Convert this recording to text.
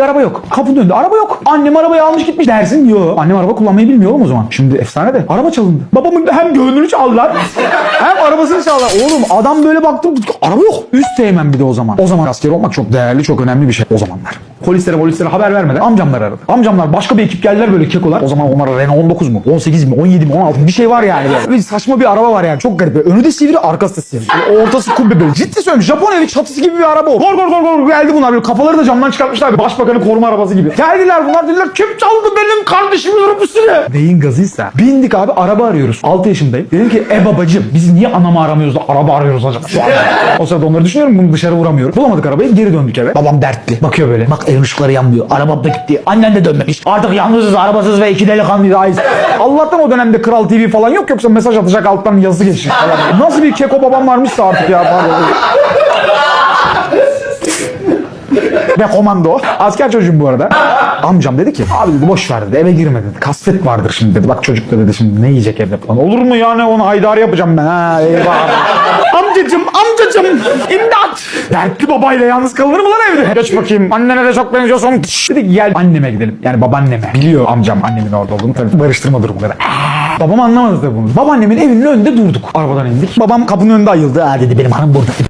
araba yok. Kapının önünde araba yok. Annem arabayı almış gitmiş dersin. Yo. Annem araba kullanmayı bilmiyor oğlum o zaman. Şimdi efsane de. Araba çalındı. Babamın hem gönlünü çaldılar hem arabasını çaldılar. Oğlum adam böyle baktım. Araba yok. Üst teğmen bir de o zaman. O zaman asker olmak çok değerli, çok önemli bir şey o zamanlar. Polislere polislere haber vermeden amcamlar aradı. Amcamlar başka bir ekip geldiler böyle kekolar. O zaman onlara Renault 19 mu? 18 mi? 17 mi? 16 mi? Bir şey var yani böyle. Bir saçma bir araba var yani. Çok garip. Böyle Önü de sivri, arkası da sivri. Böyle ortası kubbe böyle. Ciddi söylüyorum. Japon evi çatısı gibi bir araba o. Gor gor gor gor geldi bunlar. Böyle kafaları da camdan çıkartmışlar. Başbakanın koruma arabası gibi. Geldiler bunlar dediler kim çaldı benim kardeşimin arabasını? Neyin gazıysa. Bindik abi araba arıyoruz. 6 yaşındayım. Dedim ki e babacım biz niye anamı aramıyoruz da araba arıyoruz acaba şu anda? o sırada onları düşünüyorum. Bunu dışarı vuramıyorum. Bulamadık arabayı. Geri döndük eve. Babam dertli. Bakıyor böyle. Bak evin ışıkları yanmıyor. Arabam da gitti. Annen de dönmemiş. Artık yalnızız, arabasız ve iki delikanlıyız. Ay. Allah'tan o dönemde Kral TV falan yok. Yoksa mesaj atacak alttan yazı geçecek falan. Nasıl bir keko babam varmışsa artık ya. Pardon. Ve komando. Asker çocuğum bu arada. Amcam dedi ki abi dedi boş ver dedi eve girme dedi. Kasvet vardır şimdi dedi. Bak çocuk da dedi şimdi ne yiyecek evde falan. Olur mu yani onu haydar yapacağım ben ha eyvah. amcacım amcacım imdat. Dertli babayla yalnız kalınır mı lan evde? Geç bakayım annene de çok benziyorsun. Şş, Dedi ki gel anneme gidelim. Yani babaanneme. Biliyor amcam annemin orada olduğunu tabii barıştırma durumları. Aa, Babam anlamadı tabii bunu. Babaannemin evinin önünde durduk. Arabadan indik. Babam kapının önünde ayıldı. Ha dedi benim hanım burada.